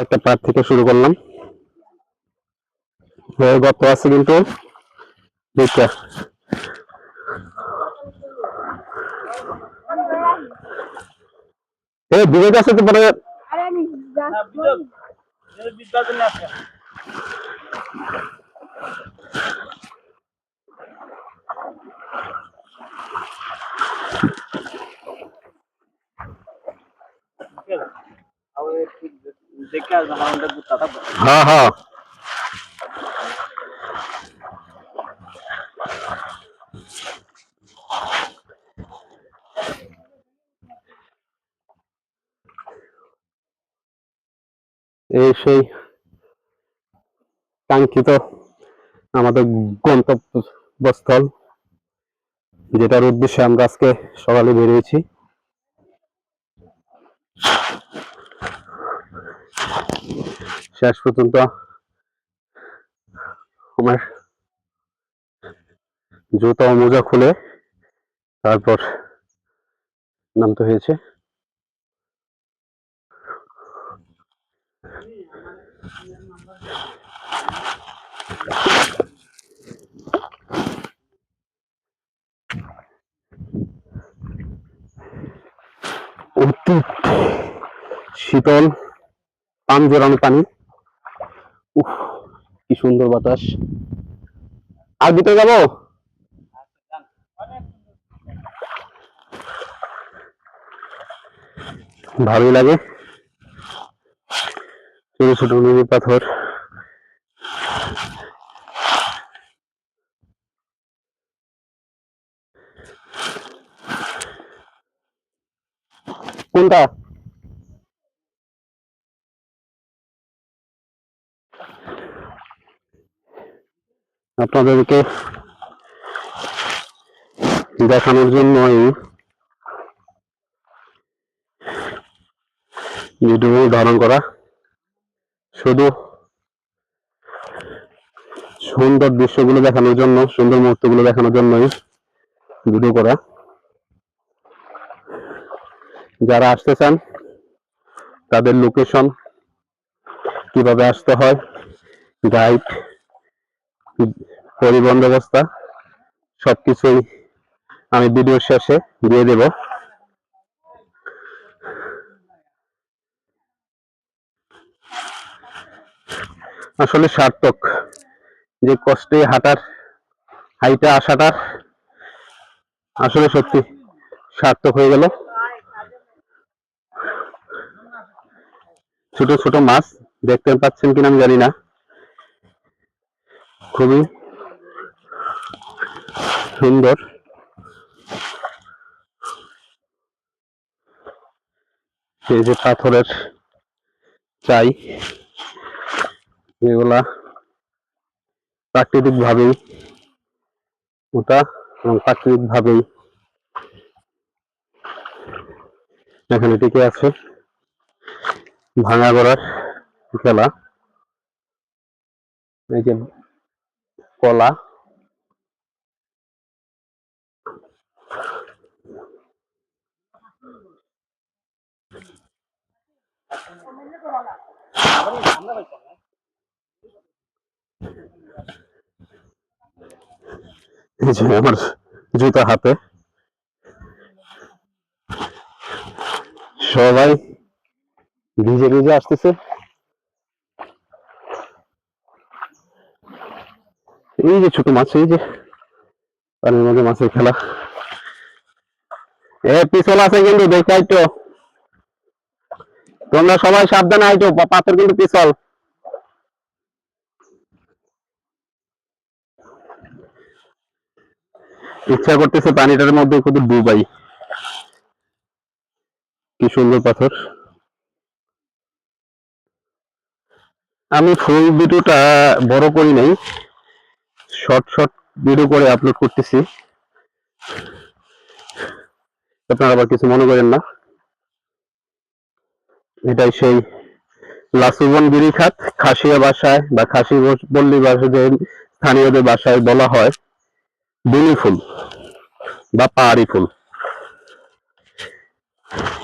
একটা পার্ট থেকে শুরু করলাম। গত গর্ত আছে কিন্তু। দুইটা এই ডুবে আছে তো পরে যাচ্ছি। দেখে আসবে আমাদের গুতাটা এই সেই কাঙ্ক্ষিত আমাদের গন্তব্যস্থল যেটার উদ্দেশ্যে আমরা আজকে সকালে বেরিয়েছি। শেষ পর্যন্ত আমার জুতা ও মোজা খুলে তারপর নামতে হয়েছে। শীতল পান জোরানো পানি। উফ কি সুন্দর বাতাস। আর ভিতরে যাব ভালোই লাগে। ছোট ছোট নুড়ি পাথর। কোনটা? আপনাদেরকে দেখানোর জন্যই ভিডিও ধারণ করা। শুধু সুন্দর দৃশ্যগুলো দেখানোর জন্য, সুন্দর মুহূর্তগুলো দেখানোর জন্যই ভিডিও করা। যারা আসতে চান, তাদের লোকেশন কীভাবে আসতে হয় গাইড পরিবহন ব্যবস্থা সবকিছুই আমি ভিডিও শেষে দিয়ে দেব। আসলে সার্থক, যে কষ্টে হাঁটার, হাইটা আসাটা আসলে সত্যি সার্থক হয়ে গেল। ছোট ছোট মাছ দেখতে পাচ্ছেন কিনা আমি জানি না। খুবই সুন্দর। এই যে পাথরের চাই, এগুলা প্রাকৃতিক ভাবেই ওটা এবং প্রাকৃতিক ভাবেই এখানে টিকে আছে। ভাঙা গড়ার খেলা। এই যে কলা। এই যে আমার জুতা হাতে। সবাই ভিজে ভিজে আসতেছে। এই যে ছোট মাছ, এই যে পানির মধ্যে মাছের খেলা। এ পিছল আছে কিন্তু তোমরা সবাই পাথর কিন্তু পিছল। ইচ্ছা করতেছে পানিটার মধ্যে শুধু ডুবাই। কি সুন্দর পাথর। আমি ফুল দুটোটা বড় করি নাই। শর্ট শর্ট ভিডিও করে আপলোড করতেছি। আপনারা আবার কিছু মনে করেন না। এটাই সেই লাসুবন গিরিখাত খাসিয়া ভাষায় বা খাসি পল্লী ভাষায় যে স্থানীয়দের ভাষায় বলা হয় বেনি ফুল বা পাহাড়ি ফুল।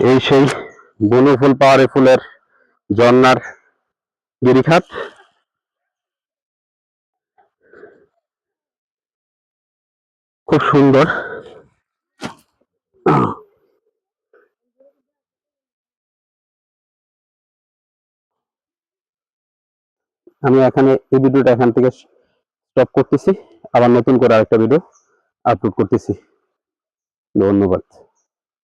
এই সেই বনু ফুল, পাহাড়ি ফুলের ঝর্ণার গিরিখাত খুব সুন্দর। আমি এখানে এই ভিডিওটা এখান থেকে স্টপ করতেছি। আবার নতুন করে আরেকটা ভিডিও আপলোড করতেছি। ধন্যবাদ।